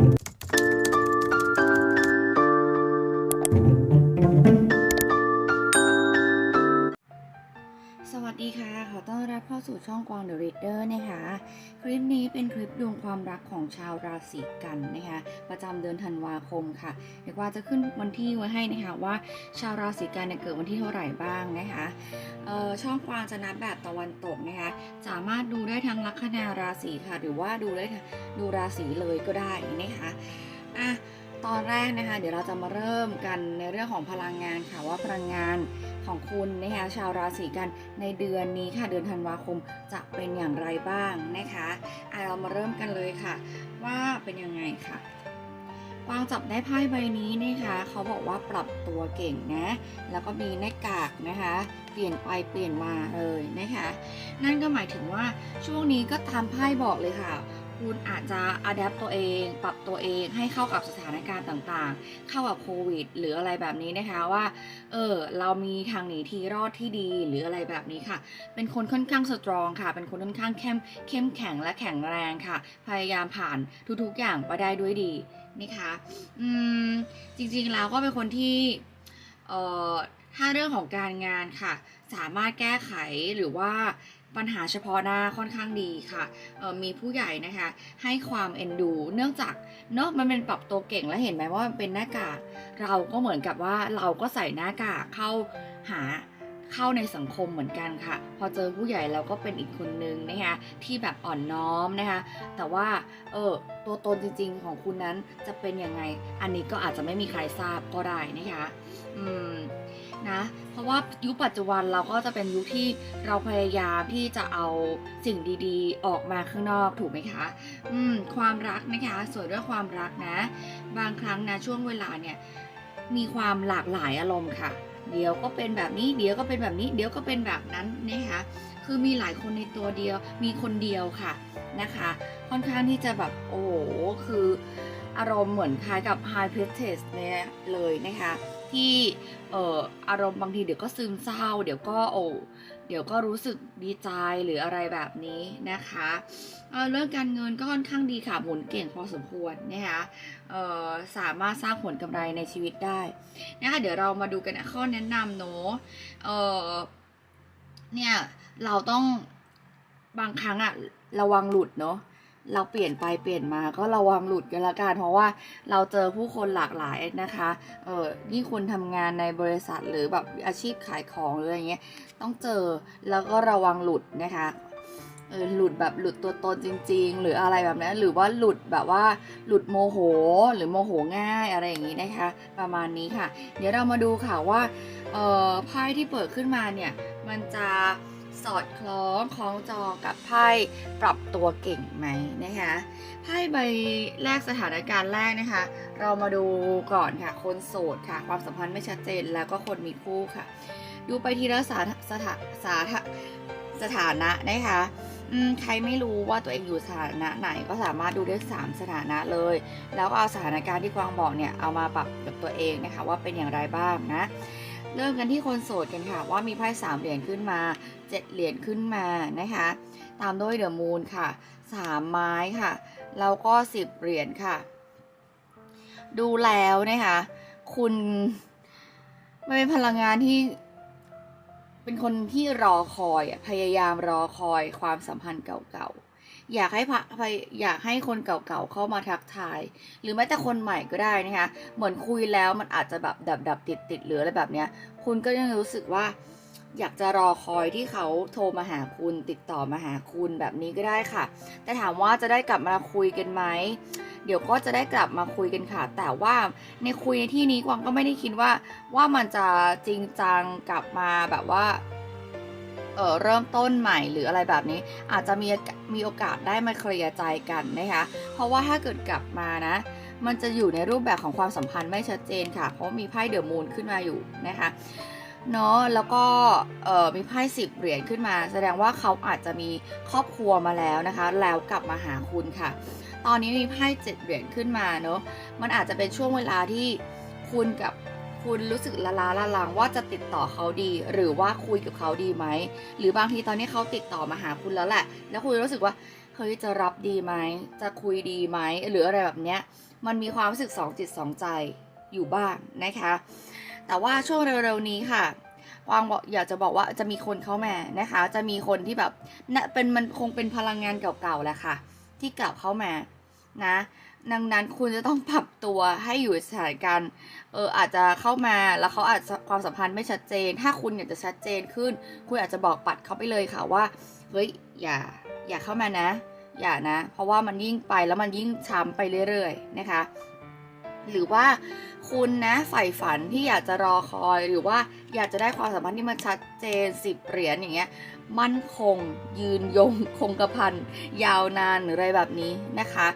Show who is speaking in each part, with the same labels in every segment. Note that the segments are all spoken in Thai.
Speaker 1: ส อต้อนรับเข้าสู่ช่องกวาง The Reader นะคะ คลิปนี้เป็นคลิปดวงความรักของชาวราศีกันนะคะ ประจำเดือนธันวาคมค่ะเดี๋ยวกวาจะขึ้นวันที่ไว้ให้นะคะว่า ชาวราศีกันเนี่ยเกิดวันที่เท่าไหร่บ้างนะคะช่องกวางจะนับแบบตะวันตกนะคะ สามารถดูได้ทั้งลัคนาราศีค่ะ หรือว่าดูได้ดูราศีเลยก็ได้นะคะอะตอนแรกนะคะ เดี๋ยวเราจะมาเริ่มกันในเรื่องของพลังงานค่ะว่าพลังงาน ของคุณนะคะชาวราศีกันในเดือนนี้ค่ะเดือนธันวาคมจะเป็นอย่างไรบ้างนะคะอะเรามาเริ่มกันเลยค่ะ ว่าเป็นยังไงค่ะกวางจับได้ไพ่ใบนี้นะคะเขาบอกว่าปรับตัวเก่งนะ แล้วก็มีหน้ากากนะคะ เปลี่ยนไปเปลี่ยนมาเลยนะคะ นั่นก็หมายถึงว่าช่วงนี้ก็ตามไพ่บอกเลยค่ะ คุณอาจจะอัดแอปตัวเอง ปรับตัวเองให้เข้ากับสถานการณ์ต่างๆ เข้ากับโควิด หรืออะไรแบบนี้นะคะว่า เออ เรามีทางหนีทีรอดที่ดีหรืออะไรแบบนี้ค่ะ เป็นคนค่อนข้างสตรองค่ะ เป็นคนค่อนข้างเข้มเข้มแข็งและแข็งแรงค่ะ พยายามผ่านทุกๆอย่างไปได้ด้วยดีนะคะอืมจริงๆแล้วก็เป็นคนที่ เอ่อถ้าเรื่องของการงานค่ะ สามารถแก้ไขหรือว่า ปัญหาเฉพาะหน้าค่อนข้างดีค่ะ มีผู้ใหญ่นะคะให้ความเอ็นดู เนื่องจากเนอะมันเป็นปรับตัวเก่งแล้วเห็นไหมว่ามันเป็นหน้ากาก เราก็เหมือนกับว่าเราก็ใส่หน้ากากเข้าหาเข้าในสังคมเหมือนกันค่ะ พอเจอผู้ใหญ่เราก็เป็นอีกคนนึงนะคะที่แบบอ่อนน้อมนะคะ แต่ว่าเออตัวตนจริงๆของคุณนั้นจะเป็นยังไง อันนี้ก็อาจจะไม่มีใครทราบก็ได้นะคะ อืม นะเพราะว่ายุคปัจจุบันเราก็จะเป็นยุคที่เราพยายามที่จะเอาสิ่งดีๆ ออกมาข้างนอกถูกไหมคะ อืม ความรักนะคะสวยด้วยความรักนะ บางครั้งนะช่วงเวลาเนี่ยมีความหลากหลายอารมณ์ค่ะ เดี๋ยวก็เป็นแบบนี้ เดี๋ยวก็เป็นแบบนี้ เดี๋ยวก็เป็นแบบนั้นนะคะคือมีหลายคนในตัวเดียว มีคนเดียวค่ะนะคะ ค่อนข้างที่จะแบบโอ้โหคืออารมณ์เหมือนคล้ายกับ High Priestess เนี่ยเลยนะคะ ที่เอ่ออารมณ์บางทีเดี๋ยวก็ซึมเศร้า เดี๋ยวก็โอ้เดี๋ยวก็รู้สึกดีใจหรืออะไรแบบนี้นะคะเเรื่องการเงินก็ค่อนข้างดีค่ะหมุนเก่งพอสมควรนะคะเอ่อสามารถสร้างผลกำไรในชีวิตได้นะคะเดี๋ยวเรามาดูกันนะข้อแนะนำเนาะเออเนี่ยเราต้องบางครั้งอะระวังหลุดเนาะ เราเปลี่ยนไปเปลี่ยนมาก็ระวังหลุดกันละกันเพราะว่าเราเจอผู้คนหลากหลายนะคะเออนี่คุณทำงานในบริษัทหรือแบบอาชีพขายของหรืออะไรเงี้ยต้องเจอแล้วก็ระวังหลุดนะคะเออหลุดแบบหลุดตัวตนจริง ๆ หรืออะไรแบบนั้นหรือว่าหลุดแบบว่าหลุดโมโหหรือโมโหง่ายอะไรอย่างนี้นะคะ ประมาณนี้ค่ะ เดี๋ยวเรามาดูค่ะว่าเอ่อไพ่ที่เปิดขึ้นมาเนี่ยมันจะ สอดคล้องคล้องจองกับไพ่ปรับตัวเก่งไหมนะคะไพ่ใบแรกสถานการณ์แรกนะคะ เรามาดูก่อนค่ะคนโสดค่ะ ความสัมพันธ์ไม่ชัดเจนแล้วก็คนมีคู่ค่ะ ดูไปทีละสาสถาสาสถานะนะคะใครไม่รู้ว่าตัวเองอยู่สถานะไหนก็สามารถดูได้สามสถานะเลย แล้วเอาสถานการณ์ที่กวางบอกเนี่ยเอามาปรับกับตัวเองนะคะว่าเป็นอย่างไรบ้างนะ เริ่มกันที่คนโสดกันค่ะ ว่ามีไพ่สามเหรียญขึ้นมาเจ็ดเหรียญขึ้นมานะคะ ตามด้วยเดอะมูนค่ะสามไม้ค่ะแล้วก็สิบเหรียญค่ะ ดูแล้วนะคะ คุณมันเป็นพลังงานที่ เป็นคนที่รอคอยพยายามรอคอยความสัมพันธ์เก่าๆ อยากให้พะอยากให้คนเก่าๆเข้ามาทักทาย หรือแม้แต่คนใหม่ก็ได้นะคะ เหมือนคุยแล้วมันอาจจะแบบดับดับติดติดหรืออะไรแบบเนี้ย คุณก็ยังรู้สึกว่า อยากจะรอคอยที่เขาโทรมาหาคุณติดต่อมาหาคุณแบบนี้ก็ได้ค่ะ แต่ถามว่าจะได้กลับมาคุยกันไหมเดี๋ยวก็จะได้กลับมาคุยกันค่ะ แต่ว่าในคุยในที่นี้กวางก็ไม่ได้คิดว่าว่ามันจะจริงจังกลับมาแบบว่า ออเริ่มต้นใหม่หรืออะไรแบบนี้ อาจจะมีมีโอกาสได้มาเคลียร์ใจกันนะคะ เพราะว่าถ้าเกิดกลับมานะ มันจะอยู่ในรูปแบบของความสัมพันธ์ไม่ชัดเจนค่ะ เพราะมีไพ่เดอะมูนขึ้นมาอยู่นะคะเนาะแล้วก็มีไพ่สิบเหรียญขึ้นมา แสดงว่าเขาอาจจะมีครอบครัวมาแล้วนะคะ แล้วกลับมาหาคุณค่ะ ตอนนี้มีไพ่เจ็ดเหรียญขึ้นมาเนาะมันอาจจะเป็นช่วงเวลาที่คุณกับ คุณรู้สึกละลาละลังว่าจะติดต่อเขาดี หรือว่าคุยกับเขาดีไหม หรือบางทีตอนนี้เขาติดต่อมาหาคุณแล้วแหละ แล้วคุณรู้สึกว่าเฮ้ยจะรับดีไหม จะคุยดีไหม หรืออะไรแบบเนี้ย มันมีความรู้สึกสองจิตสองใจอยู่บ้างนะคะ แต่ว่าช่วงเร็วๆนี้ค่ะวางบอกอยากจะบอกว่าจะมีคนเข้ามานะคะ จะมีคนที่แบบนะเป็นมันคงเป็นพลังงานเก่าๆแหละค่ะ ที่กลับเข้ามานะ ดังนั้นคุณจะต้องปรับตัวให้อยู่สถานการณ์ เอออาจจะเข้ามาแล้วเขาอาจจะความสัมพันธ์ไม่ชัดเจน ถ้าคุณอยากจะชัดเจนขึ้น คุณอาจจะบอกปัดเขาไปเลยค่ะว่า เฮ้ย อย่า อย่าเข้ามานะ อย่านะ เพราะว่ามันยิ่งไปแล้วมันยิ่งช้ำไปเรื่อย ๆ นะคะ หรือว่าคุณนะใฝ่ฝันที่อยากจะรอคอยหรือว่าอยากจะได้ความสัมพันธ์ที่มันชัดเจนสิบเหรียญอย่างเงี้ย มั่นคง ยืนยงคงกระพันยาวนานหรืออะไรแบบนี้นะคะ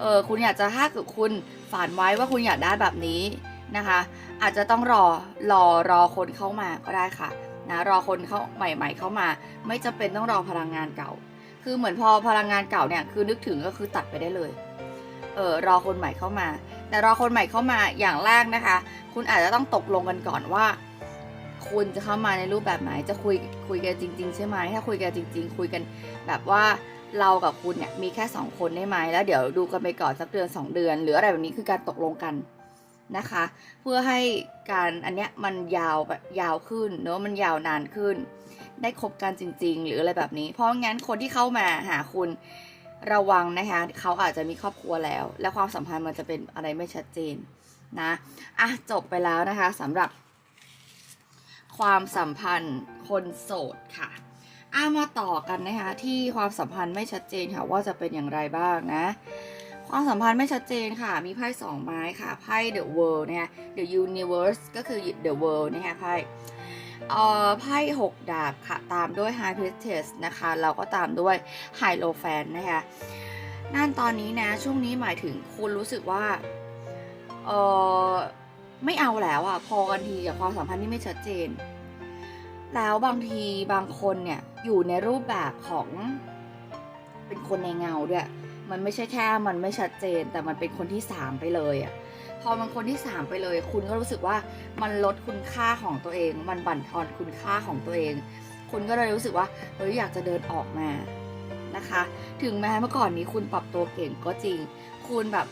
Speaker 1: เออคุณอยากจะถ้าเกิดคุณฝันไว้ว่าคุณอยากได้แบบนี้นะคะ อาจจะต้องรอรอรอคนเข้ามาก็ได้ค่ะนะรอคนเข้าใหม่ ๆ เข้ามา ไม่จำเป็นต้องรอพลังงานเก่า คือเหมือนพอพลังงานเก่าเนี่ยคือนึกถึงก็คือตัดไปได้เลยเออรอคนใหม่เข้ามา แต่รอคนใหม่เข้ามาอย่างแรกนะคะ คุณอาจจะต้องตกลงกันก่อนว่า คุณจะเข้ามาในรูปแบบไหน จะคุยคุยกันจริง ๆ ใช่ไหมถ้าคุยกันจริง ๆ คุยกันแบบว่าเรากับคุณเนี่ยมีแค่สองคนได้ไหมแล้วเดี๋ยวดูกันไปก่อนสักเดือนสองเดือน หรืออะไรแบบนี้คือการตกลงกันนะคะ เพื่อให้การอันเนี้ยมันยาวแบบยาวขึ้นเนอะมันยาวนานขึ้น ได้คบกันจริง ๆ หรืออะไรแบบนี้ เพราะงั้นคนที่เข้ามาหาคุณระวังนะคะเขาอาจจะมีครอบครัวแล้ว และความสัมพันธ์มันจะเป็นอะไรไม่ชัดเจนนะอะจบไปแล้วนะคะสำหรับ ความสัมพันธ์คนโสดค่ะอามาต่อกันนะคะที่ความสัมพันธ์ไม่ชัดเจนค่ะว่าจะเป็นอย่างไรบ้างนะ ความสัมพันธ์ไม่ชัดเจนค่ะ มีไพ่สองไม้ค่ะไพ่ the world นะคะ the universe ก็คือ the world นะคะไพ่เอ่อไพ่หกดาบค่ะ ตามด้วย high priestess นะคะ เราก็ตามด้วย high low fan นะคะนั่นตอนนี้นะ ช่วงนี้หมายถึงคุณรู้สึกว่าเอ่อ ไม่เอาแล้วอะพอกันทีกับความสัมพันธ์ที่ไม่ชัดเจน แล้วบางทีบางคนเนี่ยอยู่ในรูปแบบของเป็นคนในเงาด้วยมันไม่ใช่แค่มันไม่ชัดเจน แต่มันเป็นคนที่สามไปเลยอะพอมันคนที่สามไปเลย คุณก็รู้สึกว่ามันลดคุณค่าของตัวเอง มันบั่นทอนคุณค่าของตัวเอง คุณก็เลยรู้สึกว่าเฮ้ยอยากจะเดินออกมานะคะ ถึงแม้เมื่อก่อนนี้คุณปรับตัวเก่งก็จริง คุณแบบ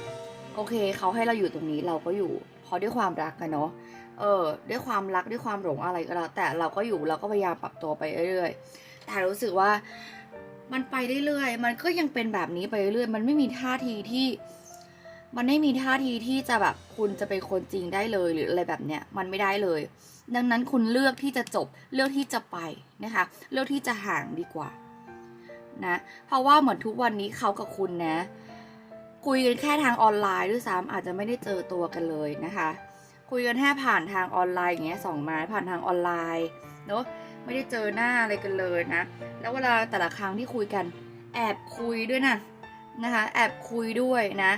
Speaker 1: โอเคเขาให้เราอยู่ตรงนี้เราก็อยู่ เพราะด้วยความรักกันเนาะเออด้วยความรักด้วยความหลงอะไรก็แล้วแต่เราก็อยู่เราก็พยายามปรับตัวไปเรื่อยๆแต่รู้สึกว่ามันไปเรื่อยๆมันก็ยังเป็นแบบนี้ไปเรื่อยๆมันไม่มีท่าทีที่ มันไม่มีท่าทีที่จะแบบคุณจะเป็นคนจริงได้เลยหรืออะไรแบบเนี้ยมันไม่ได้เลย ดังนั้นคุณเลือกที่จะจบเลือกที่จะไปนะคะ เลือกที่จะห่างดีกว่านะเพราะว่าเหมือนทุกวันนี้เขากับคุณนะ คุยกันแค่ทางออนไลน์ด้วยซ้ำอาจจะไม่ได้เจอตัวกันเลยนะคะ คุยกันแค่ผ่านทางออนไลน์อย่างเงี้ยสองไม้ผ่านทางออนไลน์เนาะไม่ได้เจอหน้าอะไรกันเลยนะ แล้วเวลาแต่ละครั้งที่คุยกัน แอบคุยด้วยนะนะคะ แอบคุยด้วยนะ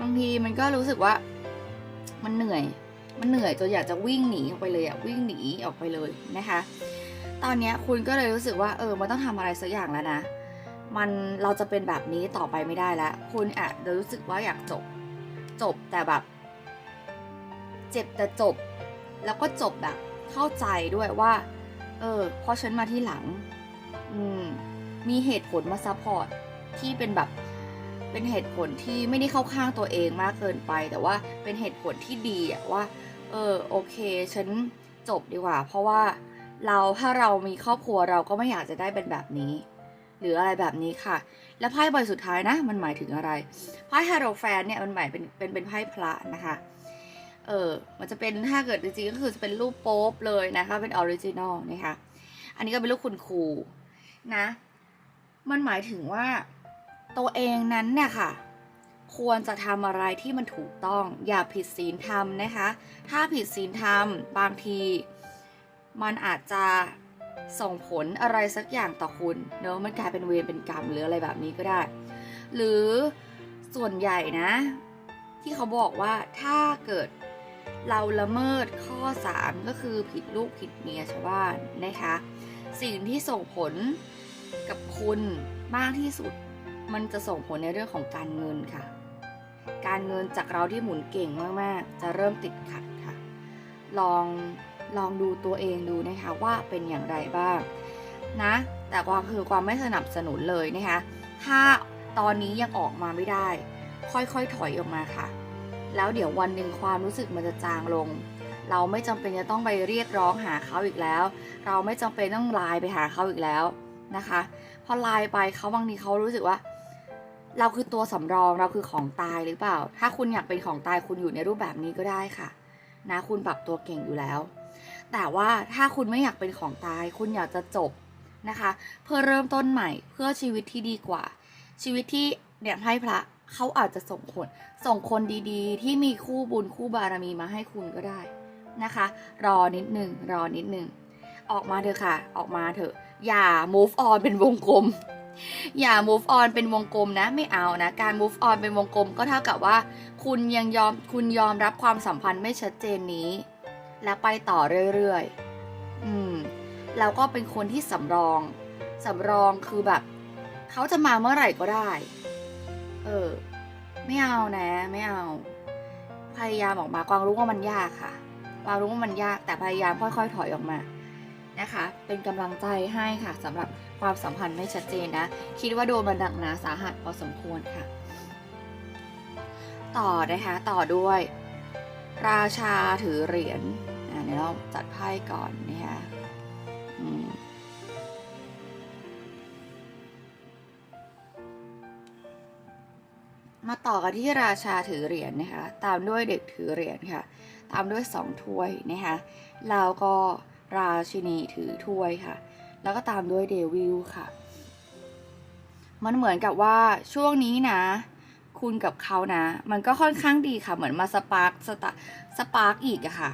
Speaker 1: บางทีมันก็รู้สึกว่า มันเหนื่อย มันเหนื่อยจนอยากจะวิ่งหนีออกไปเลยอะวิ่งหนีออกไปเลยนะคะ ตอนเนี้ยคุณก็เลยรู้สึกว่าเออมันต้องทำอะไรสักอย่างแล้วนะ มันเราจะเป็นแบบนี้ต่อไปไม่ได้แล้ว คุณอาจจะรู้สึกว่าอยากจบ จบแต่แบบ เจ็บแต่จบ แล้วก็จบแบบเข้าใจด้วยว่า เออพราะฉันมาที่หลัง อืม มีเหตุผลมาซัพพอร์ตที่เป็นแบบ เป็นเหตุผลที่ไม่ได้เข้าข้างตัวเองมากเกินไป แต่ว่าเป็นเหตุผลที่ดีอะว่า เออ โอเค ฉันจบดีกว่า เพราะว่าเราถ้าเรามีครอบครัวเราก็ไม่อยากจะได้เป็นแบบนี้ หรืออะไรแบบนี้ค่ะ และไพ่ใบสุดท้ายนะ มันหมายถึงอะไรไพ่ฮาโรแฟนเนี่ยมันหมายเป็นเป็นเป็นไพ่พระนะคะเออมันจะเป็นถ้าเกิดจริงๆก็คือจะเป็นรูปโป๊ปเลยนะคะเป็นออริจินอลนะคะอันนี้ก็เป็นรูปคุณครูนะ มันหมายถึงว่าตัวเองนั้นเนี่ยค่ะ ควรจะทำอะไรที่มันถูกต้องอย่าผิดศีลธรรมนะคะ ถ้าผิดศีลธรรมบางที มันอาจจะ ส่งผลอะไรสักอย่างต่อคุณเนอะมันกลายเป็นเวรเป็นกรรมหรืออะไรแบบนี้ก็ได้ หรือส่วนใหญ่นะ ที่เขาบอกว่าถ้าเกิดเราละเมิดข้อ 3 ก็คือผิดลูกผิดเมียชาวบ้านนะคะ สิ่งที่ส่งผลกับคุณมากที่สุด มันจะส่งผลในเรื่องของการเงินค่ะ การเงินจากเราที่หมุนเก่งมาก ๆ จะเริ่มติดขัดค่ะ ลอง ลองดูตัวเองดูนะคะว่าเป็นอย่างไรบ้างนะ แต่ความคือความไม่สนับสนุนเลยนะคะ ถ้าตอนนี้ยังออกมาไม่ได้ ค่อยๆถอยออกมาค่ะ แล้วเดี๋ยววันหนึ่งความรู้สึกมันจะจางลง เราไม่จำเป็นจะต้องไปเรียกร้องหาเขาอีกแล้ว เราไม่จำเป็นต้องไลน์ไปหาเขาอีกแล้วนะคะพอไลน์ไปเขาบางทีเขารู้สึกว่า เราคือตัวสำรองเราคือของตายหรือเปล่า ถ้าคุณอยากเป็นของตายคุณอยู่ในรูปแบบนี้ก็ได้ค่ะ นะคุณปรับตัวเก่งอยู่แล้ว แต่ว่าถ้าคุณไม่อยากเป็นของตาย คุณอยากจะจบนะคะ เพื่อเริ่มต้นใหม่เพื่อชีวิตที่ดีกว่า ชีวิตที่เนี่ยให้พระเขาอาจจะส่งคนส่งคนดีๆ ที่มีคู่บุญคู่บารมีมาให้คุณก็ได้นะคะ รอนิดหนึ่งรอนิดหนึ่งออกมาเถอะค่ะ ออกมาเถอะ อย่า move on เป็นวงกลม อย่า move on เป็นวงกลมนะ ไม่เอานะ การ move on เป็นวงกลมก็เท่ากับว่า คุณยังยอมคุณยอมรับความสัมพันธ์ไม่ชัดเจนนี้ แล้วไปต่อเรื่อยๆ อืม แล้วก็เป็นคนที่สำรอง สำรองคือแบบ เขาจะมาเมื่อไหร่ก็ได้ เออ ไม่เอานะ ไม่เอา พยายามออกมากวางรู้ว่ามันยากค่ะกวางรู้ว่ามันยาก แต่พยายามค่อยๆ ถอยออกมา นะคะ เป็นกำลังใจให้ค่ะสำหรับความสัมพันธ์ไม่ชัดเจนนะ คิดว่าโดนมันหนักหนาสาหัสพอสมควรค่ะ ต่อนะคะ ต่อด้วย ราชาถือเหรียญ เดี๋ยวเราจัดไพ่ก่อนนะคะมาต่อกันที่ราชาถือเหรียญนะคะ ตามด้วยเด็กถือเหรียญค่ะ ตามด้วยสองถ้วยนะคะแล้วก็ราชินีถือถ้วยค่ะ แล้วก็ตามด้วยเดวิลค่ะ มันเหมือนกับว่าช่วงนี้นะ คุณกับเขานะ มันก็ค่อนข้างดีค่ะ เหมือนมาสปาร์กสตาสปาร์กอีกอะค่ะ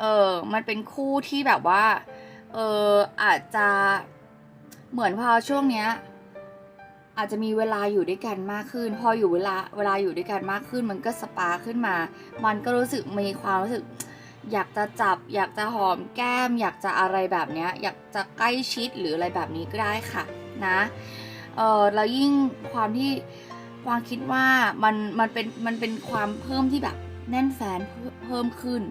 Speaker 1: เออมันเป็นคู่ที่แบบว่า เอออาจจะเหมือนพอช่วงเนี้ย อาจจะมีเวลาอยู่ด้วยกันมากขึ้น พออยู่เวลาเวลาอยู่ด้วยกันมากขึ้น มันก็สปาร์ขึ้นมา มันก็รู้สึกมีความรู้สึก อยากจะจับ อยากจะหอมแก้ม อยากจะอะไรแบบเนี้ย อยากจะใกล้ชิดหรืออะไรแบบนี้ก็ได้ค่ะ นะเออแล้วยิ่งความที่กวางคิดว่ามันมันเป็นมันเป็นความเพิ่มที่แบบแน่นแฟนเพิ่มขึ้น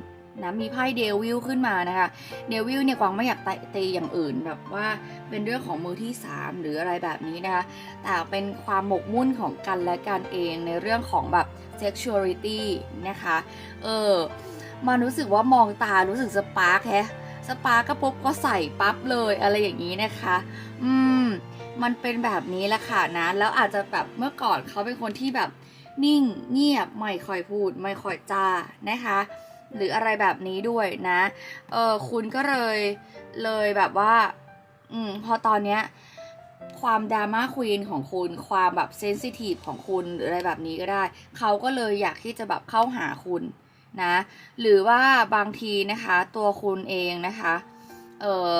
Speaker 1: นะมีไพ่เดวิลขึ้นมานะคะ เดวิลเนี่ยกวางไม่อยากตีอย่างอื่นแบบว่าเป็นเรื่องของมือที่ 3 หรืออะไรแบบนี้นะคะ แต่เป็นความหมกมุ่นของกันและกันเองในเรื่องของแบบ sexuality นะคะ เออมันรู้สึกว่ามองตารู้สึกสปาร์คแฮะสปาร์คก็ปุ๊บก็ใส่ปั๊บเลยอะไรอย่างนี้นะคะ อืม มันเป็นแบบนี้แหละค่ะนะ แล้วอาจจะแบบเมื่อก่อนเขาเป็นคนที่แบบนิ่งเงียบไม่ค่อยพูด ไม่ค่อยจานะคะ หรืออะไรแบบนี้ด้วยนะเออคุณก็เลยเลยแบบว่าอืมพอตอนเนี้ยความดราม่าควีนของคุณ ความแบบเซนซิทีฟของคุณหรืออะไรแบบนี้ก็ได้ เขาก็เลยอยากที่จะแบบเข้าหาคุณนะ หรือว่าบางทีนะคะ ตัวคุณเองนะคะ เออ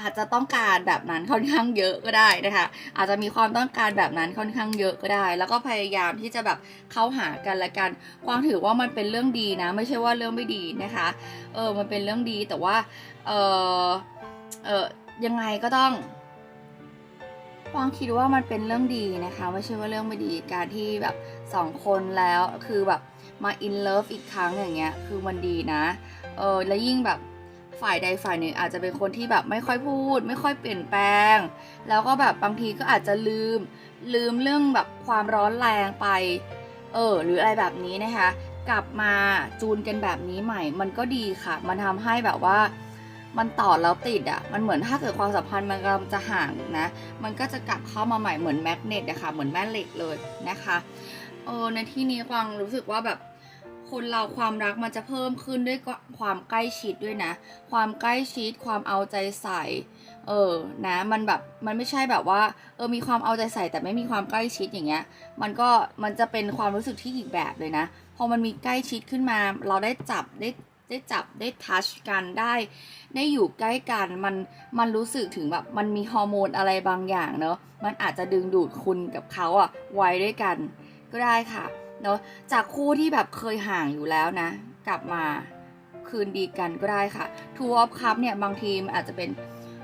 Speaker 1: อาจจะต้องการแบบนั้นค่อนข้างเยอะก็ได้นะคะ อาจจะมีความต้องการแบบนั้นค่อนข้างเยอะก็ได้ แล้วก็พยายามที่จะแบบเข้าหากันละกันกวางถือว่ามันเป็นเรื่องดีนะ ไม่ใช่ว่าเรื่องไม่ดีนะคะ เออมันเป็นเรื่องดีแต่ว่า เออเออยังไงก็ต้องกวางคิดว่ามันเป็นเรื่องดีนะคะ ไม่ใช่ว่าเรื่องไม่ดีการที่แบบสองคนแล้วคือแบบมาอินเลิฟอีกครั้งอย่างเงี้ยคือมันดีนะ เออแล้วยิ่งแบบ ฝ่ายใดฝ่ายหนึ่งอาจจะเป็นคนที่แบบไม่ค่อยพูด ไม่ค่อยเปลี่ยนแปลง แล้วก็แบบบางทีก็อาจจะลืม ลืมเรื่องแบบความร้อนแรงไป เออ หรืออะไรแบบนี้นะคะ กลับมาจูนกันแบบนี้ใหม่ มันก็ดีค่ะ มันทำให้แบบว่า มันต่อแล้วติดอะ่ะ มันเหมือนถ้าเกิดความสัมพันธ์มันกำลังจะห่างนะ มันก็จะกลับเข้ามาใหม่เหมือนแมกเนตอะค่ะเหมือนแม่เหล็กเลยนะคะ เออในที่นี้กวางรู้สึกว่าแบบ คนเราความรักมันจะเพิ่มขึ้นด้วยความใกล้ชิดด้วยนะ ความใกล้ชิดความเอาใจใส่ เออนะมันแบบมันไม่ใช่แบบว่าเออมีความเอาใจใส่แต่ไม่มีความใกล้ชิดอย่างเงี้ย มันก็มันจะเป็นความรู้สึกที่อีกแบบเลยนะพอมันมีใกล้ชิดขึ้นมา เราได้จับได้ได้จับได้ทัชกันได้ได้อยู่ใกล้กันมันมันรู้สึกถึงแบบมันมีฮอร์โมนอะไรบางอย่างเนอะมันอาจจะดึงดูดคุณกับเขาอะไว้ด้วยกันก็ได้ค่ะ เนอะจากคู่ที่แบบเคยห่างอยู่แล้วนะ กลับมาคืนดีกันก็ได้ค่ะ Two of Cup เนี่ยบางทีมอาจจะเป็น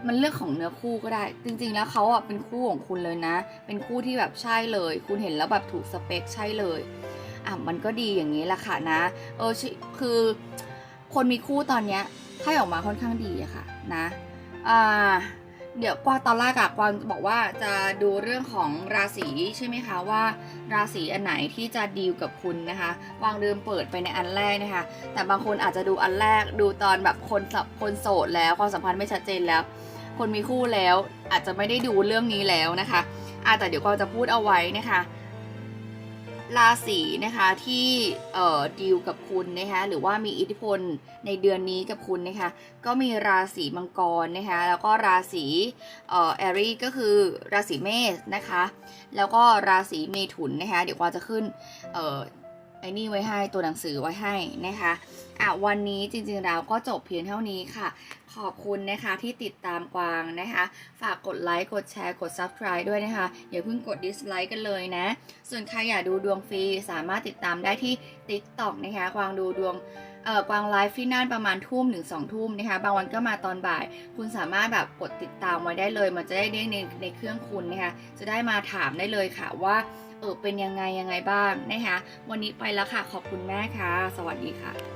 Speaker 1: มันเรื่องของเนื้อคู่ก็ได้ จริง ๆ แล้วเขาอะเป็นคู่ของคุณเลยนะ เป็นคู่ที่แบบใช่เลย คุณเห็นแล้วแบบถูกสเปคใช่เลยอะมันก็ดีอย่างนี้แหละค่ะนะ เออคือคนมีคู่ตอนเนี้ยให้ออกมาค่อนข้างดีอะค่ะนะอ่า เดี๋ยวกวางตอนแรกอะกวางบอกว่าจะดูเรื่องของราศีใช่ไหมคะว่าราศีอันไหนที่จะดีลกับคุณนะคะกวางลืมเปิดไปในอันแรกนะคะ แต่บางคนอาจจะดูอันแรกดูตอนแบบคนสับคนโสดแล้วความสัมพันธ์ไม่ชัดเจนแล้ว คนมีคู่แล้วอาจจะไม่ได้ดูเรื่องนี้แล้วนะคะอาแต่เดี๋ยวกวางจะพูดเอาไว้นะคะ ราศีนะคะที่เอ่อดีลกับคุณนะคะหรือว่ามีอิทธิพลในเดือนนี้กับคุณนะคะก็มีราศีมังกรนะคะแล้วก็ราศีเอ่อแอรีก็คือราศีเมษนะคะแล้วก็ราศีเมถุนนะคะเดี๋ยวกวาจะขึ้นเอ่อ ไอ้นี่ไว้ให้ตัวหนังสือไว้ให้นะคะอะวันนี้จริงๆแล้วก็จบเพียงเท่านี้ค่ะ ขอบคุณนะคะที่ติดตามกวางนะคะ ฝากกดไลค์กดแชร์กด subscribe ด้วยนะคะ อย่าเพิ่งกด dislike กันเลยนะ ส่วนใครอยากดูดวงฟรีสามารถติดตามได้ที่ TikTok นะคะกวางดูดวง กวางไลฟ์ที่นั่นประมาณทุ่มถึงสองทุ่มนะคะบางวันก็มาตอนบ่าย คุณสามารถแบบกดติดตามไว้ได้เลย มันจะได้เด้งในในเครื่องคุณนะคะจะได้มาถามได้เลยค่ะว่าเออเป็นยังไงยังไงบ้างนะคะวันนี้ไปแล้วค่ะ ขอบคุณแม่ค่ะ สวัสดีค่ะ